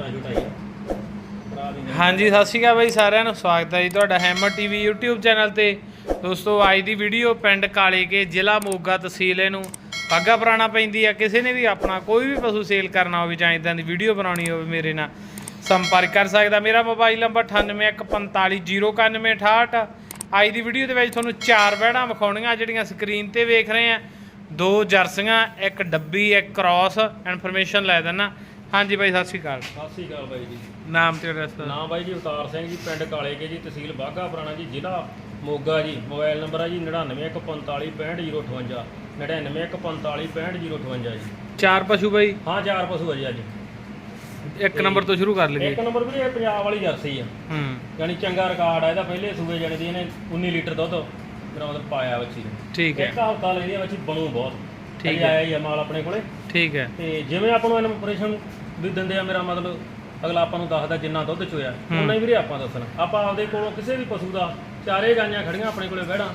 ਛੋਟਾ ਛੋਟਾ ਹੀ ਹਾਂਜੀ, ਸਤਿ ਸ਼੍ਰੀ ਅਕਾਲ ਬਾਈ ਸਾਰਿਆਂ ਨੂੰ। ਸਵਾਗਤ ਹੈ ਜੀ ਤੁਹਾਡਾ ਹੈਮਰ ਟੀਵੀ YouTube ਚੈਨਲ ਤੇ। ਦੋਸਤੋ, ਅੱਜ ਦੀ ਵੀਡੀਓ ਪਿੰਡ ਕਾਲੇ ਕੇ ਜ਼ਿਲ੍ਹਾ ਮੋਗਾ ਤਹਿਸੀਲ ਇਹਨੂੰ। ਬਾਗਾ ਪੁਰਾਣਾ ਪੈਂਦੀ ਆ, ਕਿਸੇ ਨੇ ਵੀ ਆਪਣਾ ਕੋਈ ਵੀ ਪਸ਼ੂ ਸੇਲ ਕਰਨਾ ਹੋਵੇ ਜਾਂ ਇਦਾਂ ਦੀ ਵੀਡੀਓ ਬਣਾਉਣੀ ਹੋਵੇ ਮੇਰੇ ਨਾਲ, ਸੰਪਰਕ ਕਰ ਸਕਦਾ। ਮੇਰਾ ਮੋਬਾਈਲ ਨੰਬਰ 9814509168 ਅੱਜ ਦੀ ਵੀਡੀਓ ਦੇ ਵਿੱਚ ਤੁਹਾਨੂੰ ਚਾਰ ਵਹਿੜਾਂ ਵਿਖਾਉਣੀਆਂ, ਜਿਹੜੀਆਂ ਸਕਰੀਨ ਤੇ ਵੇਖ ਰਹੇ ਆ। ਦੋ ਜਰਸੀਆਂ, ਇੱਕ ਡੱਬੀ, ਇੱਕ ਕ੍ਰਾਸ ਇਨਫੋਰਮੇਸ਼ਨ ਲੈ ਦੇਣਾ ਹਾਂਜੀ ਬਾਈ ਸਤਿ ਸ਼੍ਰੀ ਅਕਾਲ। ਸਤਿ ਸ੍ਰੀ ਅਕਾਲ ਬਾਈ ਜੀ। ਨਾਮ ਤੇ ਐਡਰੈਸ। ਨਾਮ ਬਾਈ ਜੀ ਅਵਤਾਰ ਸਿੰਘ ਜੀ ਪਿੰਡ ਕਾਲੇ ਕੇ ਜੀ ਤਹਿਸੀਲ ਬਾਘਾ ਪੁਰਾਣਾ ਜੀ ਜ਼ਿਲ੍ਹਾ ਮੋਗਾ ਜੀ। ਮੋਬਾਈਲ ਨੰਬਰ ਹੈ ਜੀ 9915565058 9915565058 ਜੀ। ਚਾਰ ਪਸ਼ੂ ਬਾਈ? ਹਾਂ ਚਾਰ ਪਸ਼ੂ ਆ ਜੀ ਅੱਜ। ਇੱਕ ਨੰਬਰ ਤੋਂ ਸ਼ੁਰੂ ਕਰ ਲਈਏ। ਇੱਕ ਨੰਬਰ ਵੀ ਇਹ ਪੰਜਾਬ ਵਾਲੀ ਜਰਸੀ ਆ। ਹੂੰ। ਯਾਨੀ ਚੰਗਾ ਰਿਕਾਰਡ ਆ ਇਹਦਾ ਪਹਿਲੇ ਸੂਬੇ ਜਾਣੀ ਦੀ ਇਹਨੇ 19 ਲੀਟਰ ਦੁੱਧ ਮਤਲਬ ਪਾਇਆ ਬੱਚੀ ਠੀਕ ਹੈ। ਇੱਕ ਹਫਤਾ ਲਈ ਦੀ ਬੱਚੀ ਬਣੂ ਬਹੁਤ। ਠੀਕ ਹੈ। ਆਇਆ ਹੀ ਆ ਮਾਲ ਆਪਣੇ ਕੋਲੇ। ਠੀਕ ਹੈ। ਤੇ ਜਿਵੇਂ ਆਪਾਂ ਨੂੰ ਇਨਫੋਰਮੇਸ਼ਨ ਵੀ ਦਿੰਦੇ ਆ ਮੇਰਾ ਮਤਲਬ ਅਗਲਾ ਆਪਾਂ ਨੂੰ ਦੱਸਦਾ ਜਿੰਨਾ ਦੁੱਧ ਚੋਇਆ। ਉਹਨਾਂ ਹੀ ਵੀਰੇ ਆਪਾਂ ਦੱਸਣਾ। ਆਪਾਂ ਆਪਦੇ ਕੋਲੋਂ ਕਿਸੇ ਵੀ ਪਸ਼ੂ ਦਾ ਚਾਰੇ ਗਾਈਆਂ ਖੜੀਆਂ ਆਪਣੇ ਕੋਲੇ ਬਹਿਣਾ।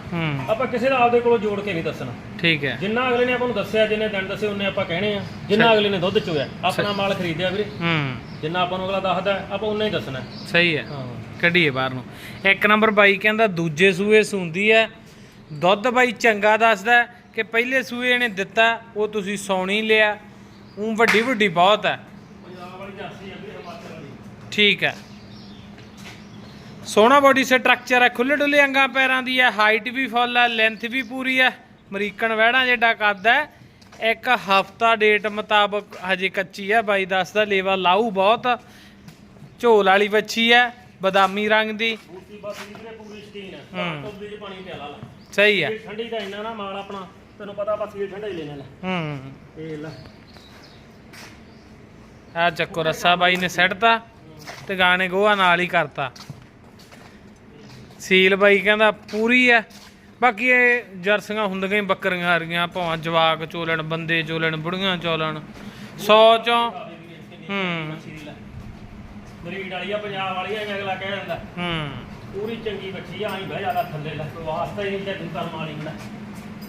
ਆਪਾਂ ਕਿਸੇ ਦਾ ਆਪਦੇ ਕੋਲੋਂ ਜੋੜ ਕੇ ਨਹੀਂ ਦੱਸਣਾ। ਠੀਕ ਹੈ। ਜਿੰਨਾ ਅਗਲੇ ਨੇ ਆਪਾਂ ਨੂੰ ਦੱਸਿਆ ਜਿੰਨੇ ਦਿਨ ਦੱਸੇ ਉਹਨੇ ਆਪਾਂ ਕਹਿਣੇ ਆ। ਜਿੰਨਾ ਅਗਲੇ ਨੇ ਦੁੱਧ ਚੋਇਆ ਆਪਣਾ ਮਾਲ ਖਰੀਦਿਆ ਵੀਰੇ। ਹੂੰ। ਜਿੰਨਾ ਆਪਾਂ ਨੂੰ ਅਗਲਾ ਦੱਸਦਾ ਆਪਾਂ ਉਨਾ ਹੀ ਦੱਸਣਾ। ਸਹੀ ਹੈ। ਕੱਢੀਏ ਬਾਹਰ ਨੂੰ। ਇੱਕ ਨੰਬਰ ਬਾਈ ਕਹਿੰਦਾ ਦੂਜੇ ਸੂਏ ਸੁੰਦੀ ਹੈ। ਦੁੱਧ ਬਾਈ ਚੰਗਾ ਦੱਸਦਾ ਕਿ ਪਹਿਲੇ ਸੂਏ ਇਹਨੇ ਦਿੱਤਾ ਉਹ ਤੁਸੀਂ ਸੌਣੀ ਲਿਆ। ਉਹ ਵੱਡੀ ਵੱਡੀ ਬਹੁਤ ਹੈ ਪੰਜਾਬ ਵਾਲੀ ਹਿਮਾਚਲ ਵਾਲੀ ਠੀਕ ਹੈ ਸੋਹਣਾ ਬੋਡੀ ਸਟਰਕਚਰ ਹੈ ਖੁੱਲੇ ਡੁੱਲੇ ਅੰਗਾਂ ਪੈਰਾਂ ਦੀ ਹੈ ਹਾਈਟ ਵੀ ਫੁੱਲ ਹੈ ਲੈਂਥ ਵੀ ਪੂਰੀ ਹੈ ਅਮਰੀਕਨ ਵਹਿੜਾਂ ਜਿਹੜਾ ਕੱਦ ਹੈ ਇੱਕ ਹਫਤਾ ਡੇਟ ਮੁਤਾਬਕ ਹਜੇ ਕੱਚੀ ਹੈ ਬਾਈ ਦੱਸਦਾ ਲੇਵਾ ਲਾਊ ਬਹੁਤ ਝੋਲ ਵਾਲੀ ਬੱਚੀ ਹੈ ਬਦਾਮੀ ਰੰਗ ਦੀ। ਸਹੀ ਹੈ ਠੰਡੀ ਦਾ ਇੰਨਾ ਨਾ ਮਾਲ ਆਪਣਾ। ਤੈਨੂੰ ਪਤਾ ਆਪਾਂ ਸੀਲ ਠੰਡਾ ਹੀ ਲੈਣਾ ਲੈ ਹੂੰ। ਇਹ ਲੈ। ਆ ਚੱਕੋ ਰੱਸਾ ਬਾਈ ਨੇ ਸੱਟਤਾ ਤੇ ਗਾਣੇ ਗੋਆ ਨਾਲ ਹੀ ਕਰਤਾ। ਸੀਲ ਬਾਈ ਕਹਿੰਦਾ ਪੂਰੀ ਐ। ਬਾਕੀ ਇਹ ਜਰਸੀਆਂ ਹੁੰਦੀਆਂ ਹੀ ਬੱਕਰੀਆਂ ਹਰੀਆਂ ਭਾਵੇਂ ਜਵਾਕ ਚੋਲਣ ਬੰਦੇ ਚੋਲਣ ਬੁੜੀਆਂ ਚੋਲਣ। 100 ਚੋਂ ਹੂੰ। ਬਰੀਡ ਵਾਲੀ ਆ ਪੰਜਾਬ ਵਾਲੀ ਆ ਐਵੇਂ ਅਗਲਾ ਕਹਿ ਦਿੰਦਾ। ਹੂੰ। ਪੂਰੀ ਚੰਗੀ ਬੱਚੀ ਆ ਆਈ ਬਹਿ ਜਾਦਾ ਥੱਲੇ ਲੈ ਕੋਈ ਵਾਸਤਾ ਹੀ ਨਹੀਂ ਤੇ ਤੂੰ ਕਰ ਮਾਰੀ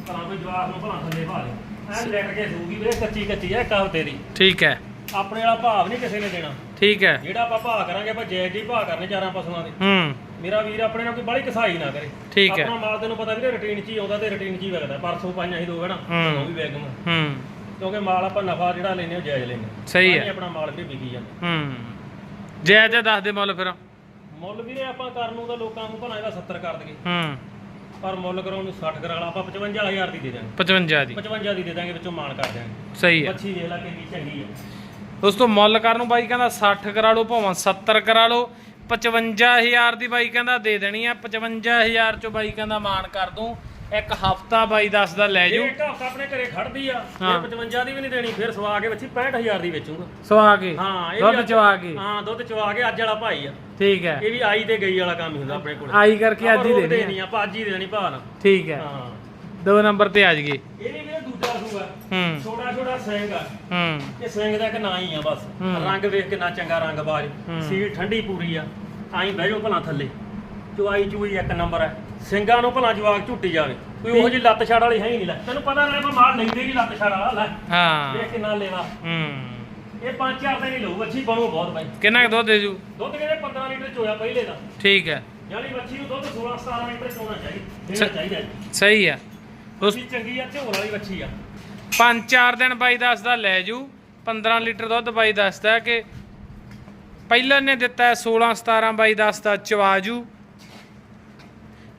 ਬਣਾ ਭਲਾ ਕੋਈ ਜਵਾਕ ਨੂੰ ਭਲਾ ਥੱਲੇ ਪਾ ਦੇ। ਐ ਲੈਟ ਕੇ ਸੂਗੀ ਵੀਰੇ ਕੱਚੀ ਕੱਚੀ ਆ ਇੱਕ ਹਫ਼ਤੇ ਦੀ ਠੀਕ ਹੈ। ਆਪਣੇ ਵਾਲਾ ਭਾਵ ਨਹੀਂ ਕਿਸੇ ਨੇ ਦੇਣਾ। ਠੀਕ ਹੈ। ਜਿਹੜਾ ਆਪਾਂ ਭਾਅ ਕਰਾਂਗੇ ਆਪਾਂ ਜੈ ਜੀ ਭਾਅ ਕਰਨੇ ਚਾਰਾਂ ਪਸ਼ੂਆਂ ਦੇ। ਹੂੰ। ਮੇਰਾ ਵੀਰ ਆਪਣੇ ਨਾਲ ਕੋਈ ਬਾਹਲੀ ਕਸਾਈ ਨਾ ਕਰੇ। ਠੀਕ ਹੈ। ਆਪਣਾ ਮਾਲ ਤੈਨੂੰ ਪਤਾ ਵੀਰੇ ਰੁਟੀਨ 'ਚ ਹੀ ਆਉਂਦਾ ਤੇ ਰੁਟੀਨ 'ਚ ਹੀ ਵਿਕਦਾ। ਪਰਸੋਂ ਪਾਈਆਂ ਸੀ ਦੋ ਵੇਣਾ ਹੂੰ। ਉਹ ਵੀ ਵੇਗਮ ਹੂੰ। ਕਿਉਂਕਿ ਮਾਲ ਆਪਾਂ ਨਫਾ ਜਿਹੜਾ ਲੈਨੇ ਉਹ ਜਾਇਜ਼ ਲੈਨੇ ਸਹੀ ਹੈ। ਤਾਂ ਹੀ ਆਪਣਾ ਮਾਲ ਵੀ ਵਿਕੀ ਜਾਂਦਾ। ਹੂੰ। ਜੈ ਜੈ ਦੱਸ ਦੇ ਮੁੱਲ ਫਿਰ। ਮੁੱਲ ਵੀਰੇ ਆਪਾਂ ਕਰਨ ਨੂੰ ਤਾਂ ਲੋਕਾਂ ਨੂੰ ਭਲਾ ਇਹਦਾ 70 ਕਰ ਦਈਏ। ਹੂੰ। ਪਰ ਮੁੱਲ ਕਰਾਉਣ ਨੂੰ 60 ਕਰਾ ਲਾ ਆਪਾਂ 55000 ਦੀ ਦੇ ਦਾਂਗੇ 55 ਦੀ। 55 ਦੀ ਦੇ ਦਾਂਗੇ ਵਿੱਚੋਂ ਮਾਨ ਕਰ ਦਿਆਂਗੇ। ਸਹੀ ਹੈ ਮੱਛੀ ਵੇਖ ਲਾ ਕਿੰਨੀ ਚੰਗੀ ਹੈ ਦੋਸਤੋ ਮੁੱਲ ਕਰਨ ਨੂੰ ਬਾਈ ਕਹਿੰਦਾ 60 ਕਰਾ ਲਓ ਭਾਵੇਂ 70 ਕਰਾ ਲਓ 55000 ਦੀ ਬਾਈ ਕਹਿੰਦਾ ਦੇ ਦੇਣੀ ਆ 55000 ਚੋਂ ਬਾਈ ਕਹਿੰਦਾ ਮਾਨ ਕਰ ਦੂੰ। ਇੱਕ ਹਫਤਾ ਬਾਈ ਦੱਸਦਾ ਲੈ ਜੇ। ਜੂ ਇੱਕ ਹਫ਼ਤਾ ਆਪਣੇ ਘਰੇ ਖੜਦੀ ਆ ਹਾਂ। ਫਿਰ 55 ਦੀ ਵੀ ਨਹੀਂ ਦੇਣੀ ਫਿਰ ਸਵਾ ਕੇ ਬੱਚੀ 65000 ਦੀ ਵੇਚੂਗਾ। ਸਵਾ ਕੇ? ਹਾਂ ਇਹ ਦੁੱਧ ਅੱਜ- ਚਵਾ ਕੇ? ਹਾਂ ਦੁੱਧ ਚਵਾ ਕੇ ਅੱਜ ਵਾਲਾ ਭਾਈ ਆ। ਠੀਕ ਹੈ। ਇਹ ਵੀ ਆਈ ਤੇ ਗਈ ਵਾਲਾ ਕੰਮ ਹੀ ਹੁੰਦਾ ਆਪਣੇ ਕੋਲ। ਆਈ ਕਰਕੇ ਅੱਜ ਹੀ ਦੇ ਦੇਣੀ ਨਹੀਂ ਆਪਾਂ ਅੱਜ ਹੀ ਦੇਣੀ ਭਾਅ ਠੀਕ ਹੈ। ਹਾਂ। ਦੋ ਨੰਬਰ ਤੇ ਆ ਜਗੇ। ਇਹ ਵੀ ਵੀਰੇ ਦੂਜਾ ਸੂਆ। ਹੂੰ। ਛੋਟਾ ਛੋਟਾ ਸਿੰਘ ਆ। ਹੂੰ। ਇਹ ਸਿੰਘ ਦਾ ਇੱਕ ਨਾਂ ਹੀ ਆ ਬਸ। ਹੂੰ। ਰੰਗ ਵੇਖ ਕਿੰਨਾ ਚੰਗਾ ਰੰਗ ਬਾਜ। ਹੂੰ। ਸੀਲ ਠੰਡੀ ਪੂਰੀ ਆ। ਆਈ ਬਹਿ ਜਾਓ ਭਲਾ ਥੱਲੇ। ਚੁਆਈ ਚੂਈ ਇੱਕ ਨੰਬਰ ਹੈ ਸਿੰਘਾਂ ਨੂੰ ਭਲਾ ਜਵਾਕ ਝੁੱਟੀ ਜਾਵੇ। ਕੋਈ ਉਹੋ ਜਿਹੀ ਲੱਤ ਛੜ ਵਾਲੀ ਹੈ ਹੀ ਨਹੀਂ ਲੈ। ਤੈਨੂੰ ਪਤਾ ਨਾ ਆਪਾਂ ਮਾਲ ਲੈਂਦੇ ਨਹੀਂ ਲੱਤ ਛੜ ਵਾਲਾ ਲੈ। ਹਾਂ। ਵੇਖ ਕਿੰਨਾ ਲੈਵਾ। ਹੂੰ। ਇਹ 5-4 ਦਿਨ ਹੀ ਲਊ ਅੱਛੀ ਬਣੂ ਬਹੁਤ ਬਾਈ। ਕਿੰਨਾ ਕੁ ਦੁੱਧ ਦੇ ਜੂ? ਦੁੱਧ ਕਹਿੰਦੇ 15 ਲੀਟਰ ਚੋਇਆ ਪਹਿਲੇ ਦਾ ਠੀਕ ਹੈ। ਯਾਨੀ ਬੱਚੀ ਨੂੰ ਦੁੱਧ 16-17 ਲੀਟਰ ਚੋਣਾ ਚਾਹੀਦਾ ਦੇਣਾ ਚਾਹੀਦਾ ਜੀ। ਸਹੀ ਹੈ। ਦੋਸਤ ਬੱਚੀ ਚੰਗੀ ਆ ਝੋਲ ਵਾਲੀ ਬੱਚੀ ਆ। ਪੰਜ ਚਾਰ ਦਿਨ ਬਾਈ ਦੱਸਦਾ ਲੈ ਜੂ। 15 ਲੀਟਰ ਦੁੱਧ ਬਾਈ ਦੱਸਦਾ ਕਿ ਪਹਿਲਾਂ ਨੇ ਦਿੱਤਾ 16 17 ਬਾਈ ਦੱਸਦਾ ਚਵਾਜੂ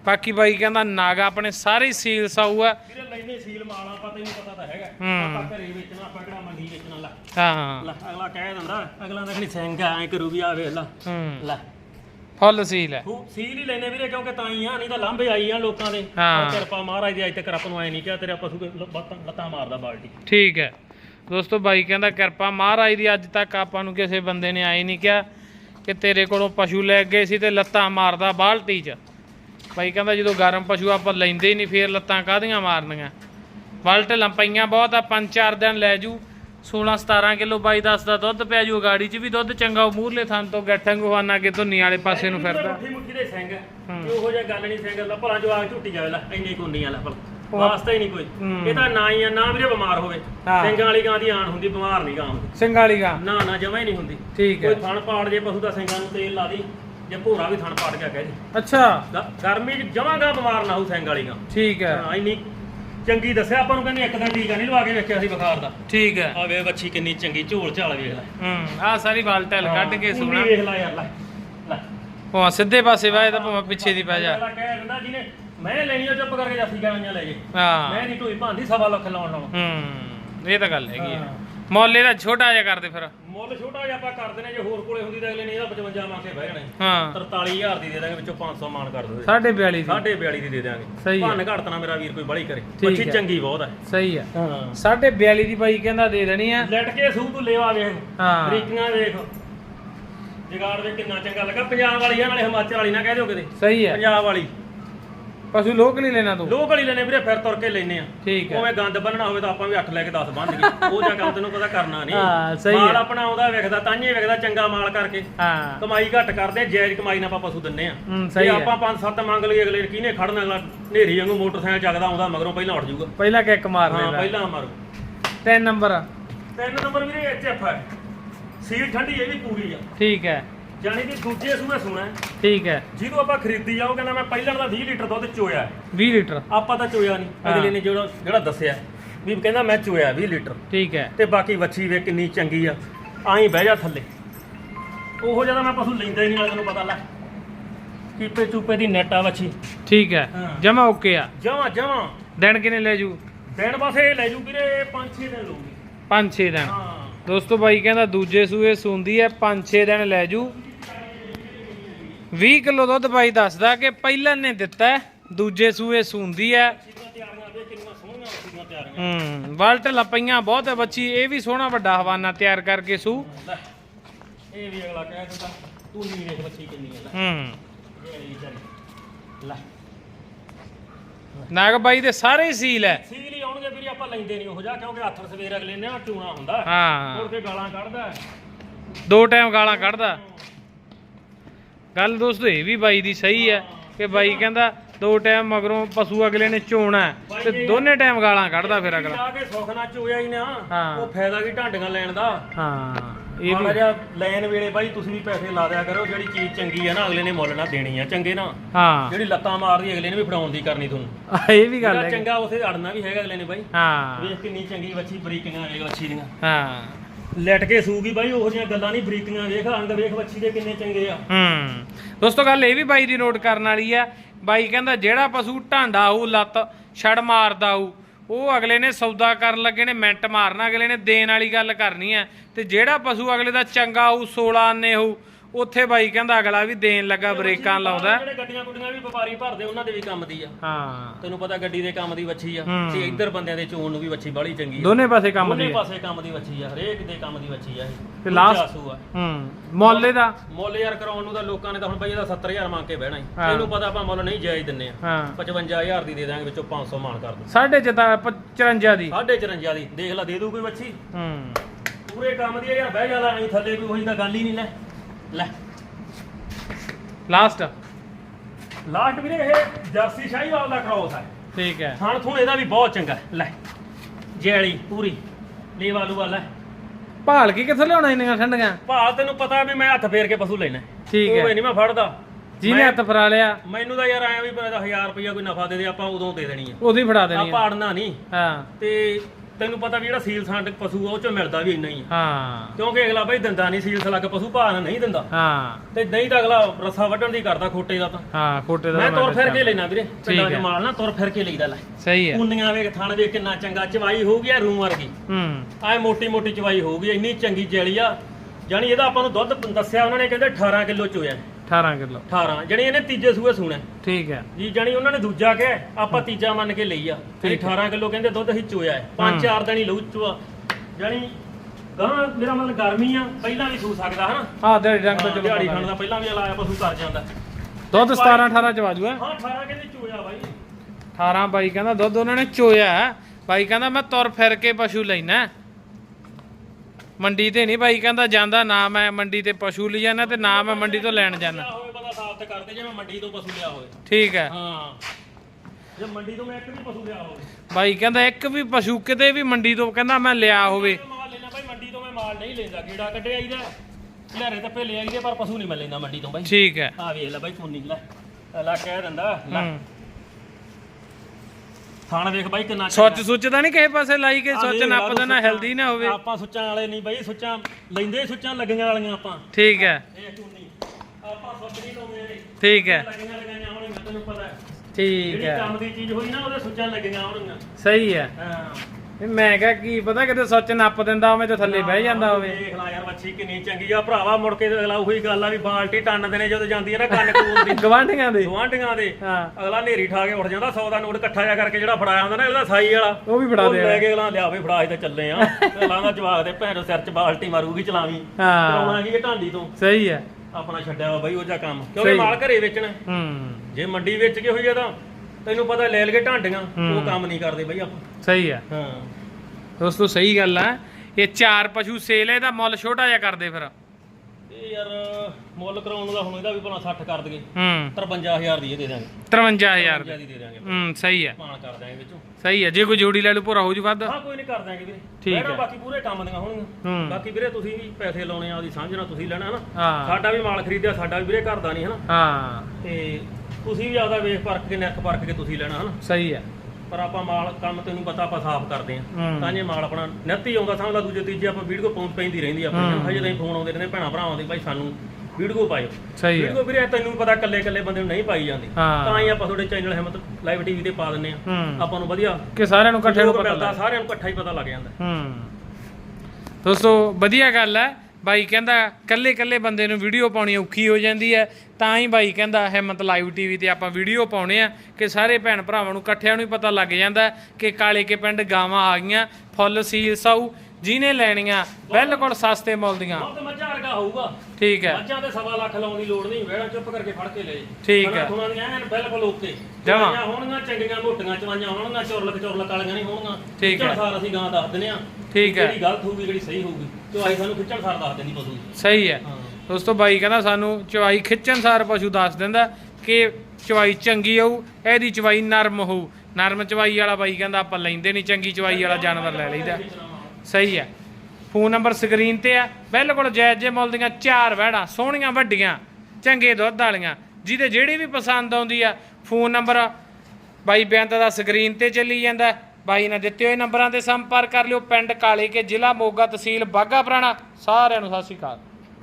ਬਾਕੀ ਬਾਈ ਕਹਿੰਦਾ ਨਾਗ ਆਪਣੇ ਸਾਰੇ ਸੀਲ ਸਾਊ ਆ ਵੀਰੇ ਲੈਨੇ ਸੀਲ ਮਾਲ ਆਪਾਂ ਤੈਨੂੰ ਪਤਾ ਤਾਂ ਹੈਗਾ। ਹੂੰ। ਆਪਾਂ ਘਰੇ ਵੇਚਣਾ ਆਪਾਂ ਕਿਹੜਾ ਮੰਡੀ ਵੇਚਣਾ ਲੈ। ਹਾਂ। ਲੈ ਅਗਲਾ ਕਹਿ ਦਿੰਦਾ ਅਗਲਾ ਤਾਂ ਖਣੀ ਸਿੰਘ ਆ ਐ ਕਰੂ ਵੀ ਆ ਵੇਖ ਲੈ। ਹੂੰ। ਲੈ। ਫੁੱਲ ਸੀਲ ਹੈ। ਸੀਲ ਹੀ ਲੈਨੇ ਵੀਰੇ ਕਿਉਂਕਿ ਤਾਂ ਹੀ ਆ ਨਹੀਂ ਤਾਂ ਲਾਂਭੇ ਆਈ ਆ ਲੋਕਾਂ ਦੇ। ਕਿਰਪਾ ਮਹਾਰਾਜ ਦੀ ਅੱਜ ਤੱਕ ਆਪਾਂ ਨੂੰ ਐ ਨਹੀਂ ਕਿਹਾ ਤੇਰਾ ਪਸ਼ੂ ਲੱਤਾਂ ਮਾਰਦਾ ਬਾਲਟੀ। ਠੀਕ ਹੈ। ਦੋਸਤੋ ਬਾਈ ਕਹਿੰਦਾ ਕਿਰਪਾ ਮਹਾਰਾਜ ਦੀ ਅੱਜ ਤੱਕ ਆਪਾਂ ਨੂੰ ਕਿਸੇ ਬੰਦੇ ਨੇ ਆਈ ਨਹੀਂ ਕਿਹਾ ਕਿ ਤੇਰੇ ਕੋਲੋਂ ਪਸ਼ੂ ਲੈ ਗਏ ਸੀ ਤੇ ਲੱਤਾਂ ਮਾਰਦਾ ਬਾਲਟੀ 'ਚ। ਬਾਈ ਕਹਿੰਦਾ ਜਦੋਂ ਗਰਮ ਪਸ਼ੂ ਆਪਾਂ ਲੈਂਦੇ ਹੀ ਨਹੀਂ ਫੇਰ ਲੱਤਾਂ ਕਾਹਦੀਆਂ ਮਾਰਨੀਆਂ? ਵਲਟ ਲੰਪਈਆਂ ਬਹੁਤ ਆ ਪੰਜ ਚਾਰ ਦਿਨ ਲੈ ਜੂ। 16 17 ਕਿਲੋ ਬਾਈ ਦੱਸ ਦਾ ਦੁੱਧ ਪਿਆ ਜੂ ਗਾੜੀ 'ਚ ਵੀ ਦੁੱਧ ਚੰਗਾ ਉਹ ਮੂਰਲੇ ਥਾਂ ਤੋਂ ਗੱਠਾਂ ਗੁਹਾਨਾ ਕੇ ਧੁੰਨੀ ਵਾਲੇ ਪਾਸੇ ਨੂੰ ਫਿਰਦਾ। ਮੁੱਠੀ ਮੁੱਠੀ ਦੇ ਸਿੰਘ ਉਹੋ ਜਿਹਾ ਗੱਲ ਨਹੀਂ ਸਿੰਘ ਲਾ ਭਲਾ ਜਵਾਕ ਝੁੱਟੀ ਜਾਵੇ ਲੈ ਇੰਨੇ ਕੁੰਡੀਆਂ ਲੈ ਭਲਾ। ਵਾਸਤਾ ਹੀ ਨਹੀਂ ਕੋਈ। ਇਹ ਤਾਂ ਨਾ ਹੀ ਆ ਨਾ ਵੀਰੇ ਬਿਮਾਰ ਹੋਵੇ। ਸਿੰਘਾਂ ਵਾਲੀ ਗਾਂ ਦੀ ਆਣ ਹੁੰਦੀ ਬਿਮਾਰ ਨਹੀਂ ਗਾਂ ਹੁੰਦੀ। ਸਿੰਘਾਂ ਵਾਲੀ ਗਾਂ। ਨਾ ਨਾ ਜਮਾ ਹੀ ਨਹੀਂ ਹੁੰਦੀ। ਠੀਕ ਕੋਈ ਹੈ ਥਣ ਪਾੜ ਜੇ ਪਸ਼ੂ ਦਾ ਸਿੰਘਾਂ ਨੂੰ ਤੇਲ ਲਾ ਦੀ। ਜੇ ਭੋਰਾ ਵੀ ਥਣ ਪਾੜ ਗਿਆ ਕਹਿ ਦੇ ਅੱਛਾ। ਗਰਮੀ 'ਚ ਜਮਾਂ ਗਾਂ ਬਿਮਾਰ ਨਾ ਹੋ ਸਿੰਘ ਵਾਲੀ ਗਾਂ ਠੀਕ ਹੈ। ਹਾਂ ਇੰਨੀ ਚੰਗੀ ਦੱਸਿਆ ਆਪਾਂ ਨੂੰ ਕਹਿੰਦੇ ਇੱਕ ਦਿਨ ਟੀਕਾ ਨਹੀਂ ਲਵਾ ਕੇ ਵੇਖਿਆ ਸੀ ਬੁਖਾਰ ਦਾ। ਠੀਕ ਹੈ। ਆ ਵੇ ਬੱਚੀ ਕਿੰਨੀ ਚੰਗੀ ਝੋਲ ਝਾਲ ਵੇਖ ਲੈ। ਹੂੰ ਆ ਸਾਰੀ ਬਾਲਟਲ ਕੱਢ ਕੇ ਸੋਣਾ ਵੇਖ ਲੈ ਯਾਰ ਲੈ ਲੈ। ਭਾਵੇਂ ਸਿੱਧੇ ਪਾਸੇ ਵਾਏ ਤਾਂ ਭਾਵੇਂ ਪਿੱਛੇ ਦੀ ਪੈ ਜਾ। ਅਗਲਾ ਕਹਿ ਦਿੰਦਾ ਜਿਹਨੇ ਮੈਂ ਲੈਣੀ ਉਹ ਚੁੱਪ ਕਰਕੇ ਜਾਫੀ ਗਾਣੀਆਂ ਲੈ ਜੇ ਹਾਂ। ਮੈਂ ਨਹੀਂ ਢੋਈ ਭਾਂਦੀ ਸਵਾ ਲੱਖ ਲਾਉਣ ਲਾਉਣ। ਹੂੰ ਇਹ ਤਾਂ ਗੱਲ ਹੈਗੀ ਹਾਂ। ਮੌਲੇ ਦਾ ਛੋਟਾ ਜਿਹਾ ਕਰਦੇ ਫਿਰ। ਮੁੱਲ ਛੋਟਾ ਜਿਹਾ ਆਪਾਂ ਕਰ ਦਿੰਦੇ ਜੇ ਹੋਰ ਕੋਲੇ ਹੁੰਦੀ ਤਾਂ ਅਗਲੇ ਨੇ ਇਹਦਾ 55 ਮੰਗ ਕੇ ਬਹਿ ਜਾਣਾ। ਹਾਂ। 43000 ਦੀ ਦੇ ਦਾਂਗੇ ਵਿੱਚੋਂ 500 ਮਾਨ ਕਰ ਦੋ ਸਾਢੇ 42 ਦੀ। ਸਾਢੇ 42 ਦੀ ਦੇ ਦਾਂਗੇ। ਸਹੀ ਹੈ। ਭੰਨ ਨਾ ਮੇਰਾ ਵੀਰ ਕੋਈ ਬੜੀ ਕਰੇ। ਠੀਕ ਹੈ। ਚੰਗੀ ਬਹੁਤ ਹੈ। ਸਹੀ ਆ ਹਾਂ। ਸਾਢੇ 42 ਦੀ ਬਾਈ ਕਹਿੰਦਾ ਦੇ ਦੇਣੀ ਆ। ਲੈਟ ਕੇ ਸੂ ਤੂੰ ਲੇਵਾ ਵੇਖ। ਹਾਂ। ਬਰੀਕੀਆਂ ਵੇਖ। ਜਗਾੜ ਵੇ ਕਿੰਨਾ ਚੰਗਾ ਲੱਗਾ। ਪੰਜਾਬ ਵਾਲੀ ਆ ਨਾਲੇ ਹਿਮਾਚਲ ਵਾਲੀ ਨਾ ਕਹਿ ਦਿਓ ਕਿਤੇ। ਸਹੀ ਹੈ। ਪੰਜਾਬ ਵਾਲੀ। ਪਸ਼ੂ ਲੋਕ ਨਹੀਂ ਲੈਣਾ ਤੂੰ? ਲੋਕ ਵਾਲੀ ਲੈਣੇ ਵੀਰੇ ਫਿਰ ਤੁਰ ਕੇ ਲੈਨੇ ਆ। ਠੀਕ ਹੈ ਉਵੇਂ ਗੰਦ ਬੰਨਣਾ ਹੋਵੇ ਤਾਂ ਆਪਾਂ ਵੀ 8 ਲੈ ਕੇ 10 ਬੰਨ ਗਏ ਉਹ ਜਾਂ ਕੰਮ ਤੈਨੂੰ ਪਤਾ ਕਰਨਾ ਨਹੀਂ। ਹਾਂ, ਸਹੀ ਹੈ। ਮਾਲ ਆਪਣਾ ਆਉਂਦਾ ਵੇਖਦਾ ਤਾਂਹੀ ਵੇਖਦਾ ਚੰਗਾ ਮਾਲ ਕਰਕੇ। ਹਾਂ। ਕਮਾਈ ਘੱਟ ਕਰਦੇ ਜਾਇਜ਼ ਕਮਾਈ ਨਾਲ ਆਪਾਂ ਪਸ਼ੂ ਦਿੰਨੇ ਆ। ਹੂੰ ਸਹੀ ਜੇ ਹੈ ਆਪਾਂ 5-7 ਮੰਗ ਲਈਏ ਅਗਲੇ ਕਿਹਨੇ ਖੜਨਾ ਅਗਲਾ? ਨੇਰੀ ਵਾਂਗੂ ਮੋਟਰਸਾਈਕਲ ਚੱਕਦਾ ਆਉਂਦਾ ਮਗਰੋਂ ਪਹਿਲਾਂ ਉੱਠ ਜਾਊਗਾ। ਪਹਿਲਾ ਕਿੱਕ ਮਾਰ ਹਾਂ ਲੈਂਦਾ? ਪਹਿਲਾਂ ਮਾਰੂ। ਤਿੰਨ ਨੰਬਰ। ਤਿੰਨ ਨੰਬਰ ਵੀਰੇ ਐਚਐਫ ਹੈ ਸੀਲ ਠੰਡੀ ਇਹ ਵੀ ਪੂਰੀ ਆ। ਠੀਕ ਹੈ। ਜਾਨੀ ਕਿ ਦੂਜੇ ਸੂਏ ਸੁਣਾ ਹੈ। ਠੀਕ ਹੈ। ਜਿਹਨੂੰ ਆਪਾਂ ਖਰੀਦੀ ਜਾਓ ਕਹਿੰਦਾ ਮੈਂ ਪਹਿਲਾਂ ਦਾ 20 ਲੀਟਰ ਦੁੱਧ ਚੋਇਆ ਹੈ। 20 ਲੀਟਰ। ਆਪਾਂ ਤਾਂ ਚੋਇਆ ਨਹੀਂ। ਹਾਂ। ਅਗਲੇ ਨੇ ਜਿਹੜਾ ਜਿਹੜਾ ਦੱਸਿਆ ਵੀ ਕਹਿੰਦਾ ਮੈਂ ਚੋਇਆ 20 ਲੀਟਰ। ਠੀਕ ਹੈ। ਤੇ ਬਾਕੀ ਵੱਛੀ ਵੇ ਕਿੰਨੀ ਚੰਗੀ ਆ। ਆਈ ਬਹਿ ਜਾ ਥੱਲੇ। ਉਹੋ ਜ਼ਿਆਦਾ ਮੈਂ ਪਸ਼ੂ ਲੈਂਦਾ ਹੀ ਨਹੀਂ ਨਾਲ ਤੈਨੂੰ ਪਤਾ ਲੈ ਕੀਪੇ ਚੂਪੇ ਦੀ ਨੈਟ ਆ ਵੱਛੀ। ਠੀਕ ਹੈ। ਹਾਂ। ਜਮਾ ਓਕੇ ਆ। ਜਮਾ ਜਮਾ। ਦਿਨ ਕਿਨੇ ਲੈ ਜੂ? ਦਿਨ ਬਸ ਇਹ ਲੈ ਜੂ ਵੀਰੇ 5-6 ਦਿਨ ਲਊਗੀ। 5-6 ਦਿਨ। ਹਾਂ। ਦੋਸਤੋ ਬਾਈ ਕਹਿੰਦਾ ਦੂਜੇ ਸੂਏ ਸੂੰਦੀ ਹੈ 5-6 ਦਿਨ ਲੈ ਜੂ। 20 ਕਿਲੋ ਦੁੱਧ ਬਾਈ ਦੱਸਦਾ ਕਿ ਪਹਿਲਾਂ ਨੇ ਦਿੱਤਾ ਦੂਜੇ ਸੂਏ ਸੂੰਦੀ ਹੈ। ਹੂੰ ਬਾਲਟ ਲਪਈਆਂ ਬਹੁਤ ਹੈ ਬੱਚੀ ਇਹ ਵੀ ਸੋਹਣਾ ਵੱਡਾ ਹਵਾਨਾ ਤਿਆਰ ਕਰਕੇ ਸੂ। ਲੈ ਇਹ ਵੀ ਅਗਲਾ ਕਹਿ ਦਿੰਦਾ ਤੂੰ ਨਹੀਂ ਵੇਖ ਵੱਛੀ ਕਿੰਨੀ ਹੈ। ਲੈ ਹੂੰ। ਇਹ ਲਈ ਚੱਲ। ਲੈ। ਨਾਗ ਬਾਈ ਦੇ ਸਾਰੇ ਸੀਲ ਹੈ। ਸੀਲ ਹੀ ਆਉਣਗੇ ਵੀਰੇ ਆਪਾਂ ਲੈਂਦੇ ਨਹੀਂ ਉਹ ਜਾ ਕਿਉਂਕਿ ਹੱਥ ਸਵੇਰ ਅਗਲੇ ਨੇ ਟੂਣਾ ਹੁੰਦਾ। ਹਾਂ। ਮੁੜ ਕੇ ਗਾਲਾਂ ਕੱਢਦਾ। ਦੋ ਟਾਈਮ ਗਾਲਾਂ ਕੱਢਦਾ। ਗੱਲ ਦੋਸਤੋ ਇਹ ਵੀ ਬਾਈ ਦੀ ਸਹੀ ਹੈ ਕਿ ਬਾਈ ਕਹਿੰਦਾ ਦੋ ਟਾਈਮ ਮਗਰੋਂ ਪਸ਼ੂ ਅਗਲੇ ਨੇ ਚੋਣਾ ਤੇ ਦੋਨੇ ਟਾਈਮ ਗਾਲਾਂ ਕੱਢਦਾ ਫਿਰ ਅਗਲਾ। ਜਾ ਕੇ ਸੁੱਖ ਨਾਲ ਚੋਇਆ ਹੀ ਨਾ ਹਾਂ। ਉਹ ਫਾਇਦਾ ਕੀ ਢਾਂਡੀਆਂ ਲੈਣ ਦਾ? ਹਾਂ ਇਹ ਮਾੜਾ ਵੀ ਜਿਹਾ ਲੈਣ ਵੇਲੇ ਬਾਈ ਤੁਸੀਂ ਵੀ ਪੈਸੇ ਲਾ ਦਿਆ ਕਰੋ ਜਿਹੜੀ ਚੀਜ਼ ਚੰਗੀ ਆ ਨਾ ਅਗਲੇ ਨੇ ਮੁੱਲ ਨਾ ਦੇਣੀ ਆ ਚੰਗੇ ਨਾ। ਹਾਂ। ਜਿਹੜੀ ਲੱਤਾਂ ਮਾਰਦੀ ਅਗਲੇ ਨੇ ਵੀ ਫੜਾਉਣ ਦੀ ਕਰਨੀ ਤੁਹਾਨੂੰ। ਇਹ ਵੀ ਗੱਲ ਜਿਹੜਾ ਹੈ ਚੰਗਾ ਉਸੇ ਅੜਨਾ ਵੀ ਹੈਗਾ ਅਗਲੇ ਨੇ ਬਾਈ। ਹਾਂ। ਵੇਖ ਕਿੰਨੀ ਚੰਗੀ ਵੱਛੀ ਬਰੀਕੀਆਂ ਵੇਖ ਵੱਛੀ ਦੀਆਂ। ਹਾਂ। ਲੈਟ ਕੇ ਸੂਗੀ ਬਾਈ, ਉਹੋ ਜਿਹੀਆਂ ਗੱਲਾਂ ਨਹੀਂ, ਬਰੀਕੀਆਂ ਵੇਖ, ਅੰਗ ਵੇਖ ਵੱਛੀ ਦੇ ਕਿੰਨੇ ਚੰਗੇ ਆ। ਹੂੰ। ਦੋਸਤੋ, ਗੱਲ ਇਹ ਵੀ ਬਾਈ ਦੀ ਨੋਟ ਕਰਨ ਵਾਲੀ ਆ। ਬਾਈ ਕਹਿੰਦਾ, ਜਿਹੜਾ ਪਸ਼ੂ ਢਾਂਡਾ ਹੋਊ ਲੱਤ ਛੜ ਮਾਰਦਾ ਹੋਊ ਉਹ ਅਗਲੇ ਨੇ ਸੌਦਾ ਕਰਨ ਲੱਗੇ ਨੇ, ਮਿੰਟ ਮਾਰਨਾ, ਅਗਲੇ ਨੇ ਦੇਣ ਵਾਲੀ ਗੱਲ ਕਰਨੀ ਆ। ਤੇ ਜਿਹੜਾ ਪਸ਼ੂ ਅਗਲੇ ਦਾ ਚੰਗਾ ਹੋਊ 16 ਆਨੇ ਹੋਊ ਉੱਥੇ ਬਾਈ ਕਹਿੰਦਾ ਅਗਲਾ ਵੀ ਦੇਣ ਲੱਗਾ ਬ੍ਰੇਕਾਂ ਲਾਉਂਦਾ। ਜਿਹੜੇ ਗੱਡੀਆਂ ਗੁੱਡੀਆਂ ਵੀ ਵਪਾਰੀ ਭਰਦੇ ਉਹਨਾਂ ਦੇ ਵੀ ਕੰਮ ਦੀ ਆ। ਹਾਂ। ਤੈਨੂੰ ਪਤਾ ਗੱਡੀ ਦੇ ਕੰਮ ਦੀ ਵੱਛੀ ਆ। ਤੇ ਇੱਧਰ ਬੰਦਿਆਂ ਦੇ ਚੋਣ ਨੂੰ ਵੀ ਵੱਛੀ ਬਾਹਲੀ ਚੰਗੀ ਆ। ਦੋਨੇ ਪਾਸੇ ਕੰਮ ਦੋਨੇ ਦੀ। ਪਾਸੇ ਕੰਮ ਦੀ ਵੱਛੀ ਆ ਹਰੇਕ ਦੇ ਕੰਮ ਦੀ ਵੱਛੀ ਆ ਇਹ। ਤੇ last- ਆ। ਹੂੰ। ਮੁੱਲ ਦਾ ਮੁੱਲ ਯਾਰ ਕਰਾਉਣ ਨੂੰ ਤਾਂ ਲੋਕਾਂ ਨੇ ਤਾਂ ਹੁਣ ਬਈ ਇਹਦਾ 70000 ਮੰਗ ਕੇ ਬਹਿਣਾ ਹੀ। ਹਾਂ। ਇਹਨੂੰ ਪਤਾ ਆਪਾਂ ਮੁੱਲ ਨਹੀਂ ਜਾਇਜ਼ ਦਿੰਨੇ ਆ। ਹਾਂ। 55000 ਦੀ ਦੇ ਦਾਂਗੇ ਵਿੱਚੋਂ 500 ਮਾਨ ਕਰ ਦੋ। ਸਾਢੇ ਚਤਾ 54 ਦੀ। 54 ਦੀ। ਦੇਖ ਲੈ ਦੇ ਦੂ ਕੋਈ ਵੱਛੀ। ਹੂੰ। ਪੂਰੇ ਕੰਮ ਦੀ ਆ ਯਾਰ ਬਹਿ ਜਾ ਐਂ ਥੱਲੇ ਕੋਈ ਉਹੀ ਤਾਂ ਗੱਲ ਹੀ ਨਹੀਂ ਲੈ। ਲੈ। ਲਾਸਟ ਲਾਸਟ ਵੀਰੇ ਇਹ ਜਰਸੀ ਸ਼ਾਹੀਵਾਲ ਦਾ ਕ੍ਰੋਸ ਹੈ ਠੀਕ ਹੈ। ਥਣ ਥੁਣ ਇਹਦਾ ਵੀ ਬਹੁਤ ਚੰਗਾ। ਹੈ। ਲੈ ਜੈਲੀ ਪੂਰੀ। ਲੇਵਾ ਲੂਆ ਲੈ। ਭਾਲ ਕੇ ਕਿੱਥੋਂ ਲਿਆਉਣਾ ਇੰਨੀਆਂ ਠੰਡੀਆਂ? ਭਾਲ ਤੈਨੂੰ ਪਤਾ ਵੀ ਮੈਂ ਹੱਥ ਫੇਰ ਕੇ ਪਸ਼ੂ ਲੈਣਾ। ਠੀਕ ਹੈ। ਉਹ ਨਹੀਂ ਮੈਂ ਫੜਦਾ। ਜਿਹਨੇ ਹੱਥ ਫਰਾ ਲਿਆ। ਮੈਨੂੰ ਤਾਂ ਯਾਰ ਐਂ ਵੀ 1000 ਰੁਪਇਆ ਕੋਈ ਨਫਾ ਦੇ ਦੇ ਆਪਾਂ ਉਦੋਂ ਦੇ ਦੇਣੀ ਆ। ਉਹਦੀ ਫੜਾ ਦੇਣੀ ਆ। ਆਪਾਂ ਅੜਨਾ ਨਹੀਂ। ਹਾਂ। ਤੇ ਤੈਨੂੰ ਪਤਾ ਵੀ ਜਿਹੜਾ ਸੀਲ ਸੰਡ ਪਸ਼ੂ ਆ ਉਹ ਚੋਂ ਮਿਲਦਾ ਵੀ ਇੰਨਾ ਹੀ ਆ। ਹਾਂ। ਕਿਉਂਕਿ ਅਗਲਾ ਬਈ ਦਿੰਦਾ ਨਹੀਂ ਸੀਲ ਸਲੱਗ ਪਸ਼ੂ ਭਾਅ ਨਾਲ ਨਹੀਂ ਦਿੰਦਾ। ਹਾਂ। ਤੇ ਨਹੀਂ ਤਾਂ ਅਗਲਾ ਰੱਸਾ ਵੱਢਣ ਦੀ ਕਰਦਾ ਖੋਟੇ ਦਾ ਤਾਂ। ਹਾਂ ਖੋਟੇ ਦਾ ਮੈਂ ਤੁਰ ਫਿਰ। ਕੇ ਲੈਣਾ ਵੀਰੇ ਪਿੰਡਾਂ 'ਚ ਹੈ। ਮਾਲ ਨਾ ਤੁਰ ਫਿਰ ਕੇ ਲਈਦਾ ਲੈ। ਸਹੀ ਹੈ। ਕੁੰਨੀਆਂ ਵੇਖ ਥਣ ਵੇਖ ਕਿੰਨਾ ਚੰਗਾ ਚਵਾਈ ਹੋਊਗੀ ਆ ਰੂਮ ਵਰਗੀ। ਹੂੰ। ਆਏ ਮੋਟੀ ਮੋਟੀ ਚਵਾਈ ਹੋਊਗੀ ਇੰਨੀ ਚੰਗੀ ਜੈਲੀ ਆ। ਜਾਣੀ ਇਹਦਾ ਆਪਾਂ ਨੂੰ ਦੁੱਧ ਦੱਸਿਆ ਉਹਨਾਂ ਨੇ ਕਹਿੰਦੇ 18 ਕਿਲੋ ਚੋਇਆ। 18 ਕਿਲੋ। 18 ਜਾਣੀ ਇਹਨੇ ਤੀਜੇ ਸੂਏ ਸੂਣਾ। ਠੀਕ ਹੈ। ਜੀ ਜਾਣੀ ਉਹਨਾਂ ਨੇ ਦੂਜਾ ਕਿਹਾ ਆਪਾਂ ਤੀਜਾ ਮੰਨ ਕੇ ਲਈ ਆ। ਤੇ 18 ਕਿਲੋ ਕਹਿੰਦੇ ਦੁੱਧ ਅਸੀਂ ਚੋਇਆ ਹੈ। ਪੰਜ ਚਾਰ ਦਿਨ ਹੀ ਲਊ ਚੋਆ ਜਾਣੀ ਗਾਂ ਮੇਰਾ ਮਤਲਬ ਗਰਮੀ ਆ ਪਹਿਲਾਂ ਵੀ ਸੂ ਸਕਦਾ ਹਨਾ? ਹਾਂ ਦਿਹਾੜੀ ਡੰਗ ਤਾਂ ਚਲੋ ਦਿਹਾੜੀ ਖਾਣ ਦਾ ਪਹਿਲਾਂ ਵੀ ਲਾਇਆ ਪਸ਼ੂ ਕਰ ਜਾਂਦਾ। ਦੁੱਧ 17 18 ਚ ਵਾਜੂ ਹੈ ਹਾਂ 18 ਕਹਿੰਦੇ ਚੋਇਆ ਬਾਈ। 18 ਬਾਈ ਕਹਿੰਦਾ ਦੁੱਧ ਉਹਨਾਂ ਨੇ ਚੋਇਆ। ਬਾਈ ਕਹਿੰਦਾ ਮੈਂ ਤੁਰ ਫਿਰ ਕੇ ਪਸ਼ੂ ਲੈਣਾ ਮੰਡੀ ਤੇ ਨਹੀਂ ਬਾਈ ਕਹਿੰਦਾ ਜਾਂਦਾ ਨਾ ਮੈਂ ਮੰਡੀ ਤੇ ਪਸ਼ੂ ਲਈ ਜਾਣਾ ਤੇ ਨਾ ਮੈਂ ਮੰਡੀ ਤੋਂ ਲੈਣ ਜਾਣਾ ਲਿਆ ਹੋਵੇ ਬੰਦਾ ਸਾਬਤ ਕਰਦੇ ਜਿਵੇਂ ਮੰਡੀ ਤੋਂ ਪਸ਼ੂ ਲਿਆ ਹੋਵੇ। ਠੀਕ ਹੈ। ਹਾਂ। ਜੇ ਮੰਡੀ ਤੋਂ ਮੈਂ ਇੱਕ ਵੀ ਪਸ਼ੂ ਲਿਆ ਹੋਵੇ। ਬਾਈ ਕਹਿੰਦਾ ਇੱਕ ਵੀ ਪਸ਼ੂ ਕਿਤੇ ਵੀ ਮੰਡੀ ਤੋਂ ਕਹਿੰਦਾ ਮੈਂ ਲਿਆ ਹੋਵੇ। ਮੈਂ ਮਾਲ ਲੈਣਾ ਬਾਈ ਮੰਡੀ ਤੋਂ ਮੈਂ ਮਾਲ ਨਹੀਂ ਲੈਂਦਾ ਕੀੜਾ ਕੱਢਿਆ ਆਈਦਾ। ਲਿਆਰੇ ਤਾਂ ਭੇਲੇ ਆਈਦੇ ਪਰ ਪਸ਼ੂ ਨਹੀਂ ਮੈਂ ਲੈਂਦਾ ਮੰਡੀ ਤੋਂ ਠੀਕ ਹੈ। ਆ ਵੇਖ ਲੈ ਬਾਈ ਫੋਨੀ ਲੈ। ਲੈ ਕਹਿ ਦਿੰਦਾ ਲੈ। ਹੂੰ। ਥਾਣ ਵੇਖ ਬਾਈ ਕਿੰਨਾ ਸੋਚ ਸੁੱਚ ਤਾਂ ਨਹੀਂ ਕਿਸੇ ਪਾਸੇ ਲਾਈ ਕਿ ਸੋਚ ਵੇਖ ਲਾ ਨੱਪ ਤੂੰ ਦੇਣਾ ਸੁੱਚਾਂ- ਹੈਲਦੀ ਨਾ ਹੋਵੇ। ਆਪਾਂ ਸੁੱਚਾਂ ਵਾਲੇ ਨਹੀਂ ਬਾਈ ਸੁੱਚਾਂ ਲੈਂਦੇ ਸੁੱਚਾਂ ਲੱਗੀਆਂ ਵਾਲੀਆਂ ਆਪਾਂ। ਠੀਕ ਹੈ। ਇਹ ਚੂਨੀ ਆਪਾਂ ਸੁੱਚ ਨਹੀਂ ਲਾਉਂਦੇ ਨੇ ਠੀਕ ਹੈ। ਲੱਗੀਆਂ ਲਗਾਈਆਂ ਹੋਣਗੀਆਂ ਤੈਨੂੰ ਪਤਾ ਹੈ। ਠੀਕ ਜਿਹੜੀ ਹੈ। ਕੰਮ ਦੀ ਚੀਜ਼ ਹੋਈ ਨਾ ਉਹਦੇ ਸੁੱਚਾਂ ਲੱਗੀਆਂ ਹੋਣਗੀਆਂ। ਸਹੀ ਹੈ। ਹਾਂ। ਵੀ ਮੈਂ ਕਿਹਾ ਕੀ ਪਤਾ ਕਿਤੇ ਸੋਚ ਨੱਪ ਦਿੰਦਾ ਹੋਵੇ ਤੇ ਥੱਲੇ ਬਹਿ ਜਾਂਦਾ ਹੋਵੇ। ਦੇਖ ਲੈ ਯਾਰ ਵੱਛੀ ਕਿੰਨੀ ਚੰਗੀ ਆ। ਭਰਾਵਾ ਮੁੜ ਕੇ ਤੇ ਅਗਲਾ ਉਹੀ ਗੱਲ ਆ ਵੀ ਬਾਲਟੀ ਟੰਨਦੇ ਨੇ ਜਦੋਂ ਜਾਂਦੀ ਹੈ ਨਾ ਕੰਨ ਕੋਲ ਦੀ। ਗਵਾਂਢੀਆਂ ਦੇ। ਗਵਾਂਢੀਆਂ ਦੇ। ਹਾਂ। ਅਗਲਾ ਨੇਰੀ ਠਾ ਕੇ ਉੱਠ ਜਾਂਦਾ 100 ਦਾ ਨੋਟ ਇਕੱਠਾ ਜਿਹਾ ਕਰਕੇ ਜਿਹੜਾ ਫੜਾਇਆ ਹੁੰਦਾ ਨਾ ਇਹਦਾ ਸਾਈ ਵਾਲਾ। ਉਹ ਵੀ ਫੜਾ ਉਹ ਦੇ ਲੈ ਕੇ ਅਗਲਾ ਲਿਆ ਵੀ ਫੜਾ ਅਸੀਂ ਤਾਂ ਚੱਲੇ ਆ। ਅਗਲਾ ਦਾ ਜਵਾਕ ਦੇ ਭੈਣ ਸਿਰ 'ਚ ਬਾਲਟੀ ਮਾਰੂਗੀ ਚਲਾਵੀਂ। ਹਾਂ। ਕਰਾਉਣਾ ਕੀ ਇਹ ਢਾਂਡੀ ਤੋਂ? ਸਹੀ ਹੈ ਆਪਣਾ ਛੱਡਿਆ ਵਾ ਬਾਈ ਉਹ ਜਿਹਾ ਕੰਮ। ਕਿਉਂਕਿ ਸਹੀ। ਮਾਲ ਘਰੇ ਵੇਚਣਾ। ਹੂੰ। ਜੇ ਮੰਡੀ ਵੇਚ ਕੇ ਹੋਈ ਆ ਤਾਂ ਤੈਨੂੰ ਪਤਾ ਲੈ ਲਗੇ ਢਾਂਡੀਆਂ। ਉਹ ਕੰਮ ਨਹੀਂ ਕਰਦੇ ਬਾਈ ਆਪਾਂ। ਸਹੀ ਹੈ ਹਾਂ। ਦੋਸਤੋ ਸਹੀ ਗੱਲ ਆ। ਇਹ ਚਾਰ ਪਸ਼ੂ ਸੇਲ ਇਹਦਾ ਮੁੱਲ ਛੋਟਾ ਜਿਹਾ ਕਰਦੇ ਫਿਰ। ਇਹ ਯਾਰ ਮੁੱਲ ਕਰਾਉਣ ਦਾ ਹੁਣ ਇਹਦਾ ਵੀ ਭਲਾ 60 ਕਰ ਦਗੇ ਹੂੰ। 53000 ਦੀ ਇਹ ਦੇ ਦਾਂਗੇ 53000 50 ਦੀ ਦੇ ਦਾਂਗੇ ਹੂੰ ਸਹੀ ਹੈ ਮਾਨ ਕਰ ਦਾਂਗੇ ਵਿੱਚੋਂ। ਸਹੀ ਹੈ ਜੇ ਕੋਈ ਜੋੜੀ ਲੈ ਲੂ ਭੋਰਾ ਹੋ ਜੂ ਵੱਧ। ਹਾਂ ਕੋਈ ਨਹੀਂ ਕਰ ਦਾਂਗੇ ਵੀਰੇ। ਠੀਕ ਬਹਿਣਾ ਹੈ। ਬਾਕੀ ਪੂਰੇ ਕੰਮ ਦੀਆਂ ਹੋਣਗੀਆਂ। ਹੂੰ। ਬਾਕੀ ਵੀਰੇ ਤੁਸੀਂ ਵੀ ਪੈਸੇ ਲਾਉਣੇ ਆ ਉਹਦੀ ਸਮਝ ਨਾਲ ਤੁਸੀਂ ਲੈਣਾ ਹਨਾ? ਹਾਂ। ਸਾਡਾ ਵੀ ਮਾਲ ਖਰੀਦਿਆ ਸਾਡਾ ਵੀ ਵੀਰੇ ਘਰ ਦਾ ਨਹੀਂ ਹਨਾ? ਹਾਂ। ਤੇ ਤੁਸੀਂ ਵੀ ਆਪਦਾ ਵੇਖ ਪਰਖ ਕੇ ਨਿਰਖ ਪਰਖ ਕੇ ਤੁਸੀਂ ਲੈਣਾ ਹਨਾ? ਸਹੀ ਹੈ ਪਰ ਆਪਾਂ ਮਾਲ ਕੰਮ ਤੈਨੂੰ ਪਤਾ ਆਪਾਂ ਸਾਫ਼ ਕਰਦੇ ਆ। ਤਾਂ ਜੇ ਮਾਲ ਆਪਣਾ ਨਿੱਤ ਹੀ ਆਉਂਦਾ ਸਮਝਦਾ ਦੂਜੇ ਤੀਜੇ ਆਪਾਂ ਵੀਡੀਓ ਪਹੁੰਚ ਪੈਂਦੀ ਰਹਿੰਦੀ ਆ ਆਪਣੀ ਹਜੇ ਤਾਈਂ ਫੋਨ ਆਉਂਦੇ ਰਹਿੰਦੇ ਭੈਣਾ ਭਰਾਵਾਂ ਦੇ ਭਾਈ ਸਾਨੂੰ ਵੀਡੀਓ ਪਾਇਓ। ਸਹੀ ਵੀਡੀਓ ਵੀਰੇ ਤੈਨੂੰ ਪਤਾ ਕੱਲੇ ਕੱਲੇ ਬੰਦੇ ਨੂੰ ਨਹੀਂ ਪਾਈ ਜਾਂਦੀ। ਤਾਂ ਹੀ ਆਪਾਂ ਤੁਹਾਡੇ ਚੈਨਲ ਹਿੰਮਤ ਲਾਈਵ ਟੀਵੀ ਤੇ ਪਾ ਦਿੰਨੇ ਆ। ਆਪਾਂ ਨੂੰ ਵਧੀਆ ਕਿ ਸਾਰਿਆਂ ਨੂੰ ਇਕੱਠੇ ਨੂੰ ਸਹਿਯੋਗ ਪਤਾ ਮਿਲਦਾ ਲੱਗ ਸਾਰਿਆਂ ਨੂੰ ਇਕੱਠਾ ਹੀ ਪਤਾ ਲੱਗ ਜਾਂਦਾ। ਹੂੰ। ਦੋਸਤੋ ਵਧੀਆ ਗੱਲ ਹੈ। ਬਾਈ ਕਹਿੰਦਾ ਕੱਲੇ ਕੱਲੇ ਬੰਦੇ ਨੂੰ ਵੀਡੀਓ ਪਾਉਣੀ ਔਖੀ ਹੋ ਜਾਂਦੀ ਹੈ ਤਾਂ ਹੀ ਬਾਈ ਕਹਿੰਦਾ ਹਿੰਮਤ ਲਾਈਵ ਟੀਵੀ ਤੇ ਆਪਾਂ ਵੀਡੀਓ ਪਾਉਣੇ ਆ ਕਿ ਸਾਰੇ ਭੈਣ ਭਰਾਵਾਂ ਨੂੰ ਇਕੱਠਿਆਂ ਨੂੰ ਹੀ ਪਤਾ ਲੱਗ ਜਾਂਦਾ ਕਿ ਕਾਲੇ ਕੇ ਪਿੰਡ ਗਾਵਾਂ ਆ ਗਈਆਂ ਫੁੱਲ ਸੀਲ ਸਾਊ ਜਿਹਨੇ ਲੈਣੀਆਂ ਬਿਲਕੁਲ ਸਸਤੇ ਮੁੱਲ ਦੀਆਂ ਬਹੁਤ ਮੱਝਾਂ ਵਰਗਾ ਹੋਊਗਾ ਠੀਕ ਹੈ ਮੱਝਾਂ ਤੇ ਸਵਾ ਲੱਖ ਲਾਉਣ ਦੀ ਲੋੜ ਨਹੀਂ ਵੇੜਾ ਚੁੱਪ ਕਰਕੇ ਫੜ ਕੇ ਲੈ ਠੀਕ ਹੈ। ਥੋੜਾ ਦੀਆਂ ਐਨ ਬਿਲਕੁਲ ਓਕੇ ਜਮਾਂ। ਹੋਣਗੀਆਂ ਚੰਗੀਆਂ ਮੋਟੀਆਂ ਚਵਾਈਆਂ ਹੋਣਗੀਆਂ ਚੁਰਲਕ ਚੁਰਲਕ ਵਾਲੀਆਂ ਨਹੀਂ ਹੋਣਗੀਆਂ ਠੀਕ ਹੈ। ਸਾਰ ਅਸੀਂ ਗਾਂ ਦੱਸ ਦਿੰਦੇ ਆ ਠੀਕ ਹੈ। ਜਿਹੜੀ ਗਲਤ ਹੋਊਗੀ ਜਿਹੜੀ ਸਹੀ ਹੋਊਗੀ ਚਵਾਈ ਸਾਨੂੰ ਖਿੱਚਣ ਸਾਰ ਦੱਸ ਦਿੰਦੀ ਪਸ਼ੂ ਦੀ। ਸਹੀ ਹੈ। ਹਾਂ। ਦੋਸਤੋ ਬਾਈ ਕਹਿੰਦਾ ਸਾਨੂੰ ਚਵਾਈ ਖਿੱਚਣ ਸਾਰ ਪਸ਼ੂ ਦੱਸ ਦਿੰਦਾ ਕਿ ਚਵਾਈ ਚੰਗੀ ਹੋਊ ਇਹਦੀ ਚਵਾਈ ਨਰਮ ਹੋਊ। ਨਰਮ ਚਵਾਈ ਵਾਲਾ ਬਾਈ ਕਹਿੰਦਾ ਆਪਾਂ ਲੈਂਦੇ ਨਹੀਂ ਚੰਗੀ ਚਵਾਈ ਵਾਲਾ ਜਾਨਵਰ ਲੈ ਲਈਦਾ। ਸਹੀ ਹੈ। ਫੋਨ ਨੰਬਰ ਸਕਰੀਨ ਤੇ ਆ। ਬਿਲਕੁਲ ਜਾਇਜ਼ ਜੇ ਮੁੱਲ ਦੀਆਂ ਚਾਰ ਵਹਿੜਾਂ ਸੋਹਣੀਆਂ ਵੱਡੀਆਂ ਚੰਗੇ ਦੁੱਧ ਵਾਲੀਆਂ ਜਿਹਦੇ ਜਿਹੜੀ ਵੀ ਪਸੰਦ ਆਉਂਦੀ ਆ ਫੋਨ ਨੰਬਰ ਬਾਈ ਬੇਅੰਤ ਦਾ ਸਕਰੀਨ ਤੇ ਚੱਲੀ ਜਾਂਦਾ। ਬਾਈ ਨੇ ਦਿੱਤੇ ਹੋਏ ਨੰਬਰਾਂ ਤੇ ਸੰਪਰਕ ਕਰ ਲਿਓ। ਪਿੰਡ ਕਾਲੇ ਕੇ ਜ਼ਿਲ੍ਹਾ ਮੋਗਾ ਤਹਿਸੀਲ ਬਾਗਾ ਪੁਰਾਣਾ। ਸਾਰਿਆਂ ਨੂੰ ਸਤਿ ਸ਼੍ਰੀ ਅਕਾਲ।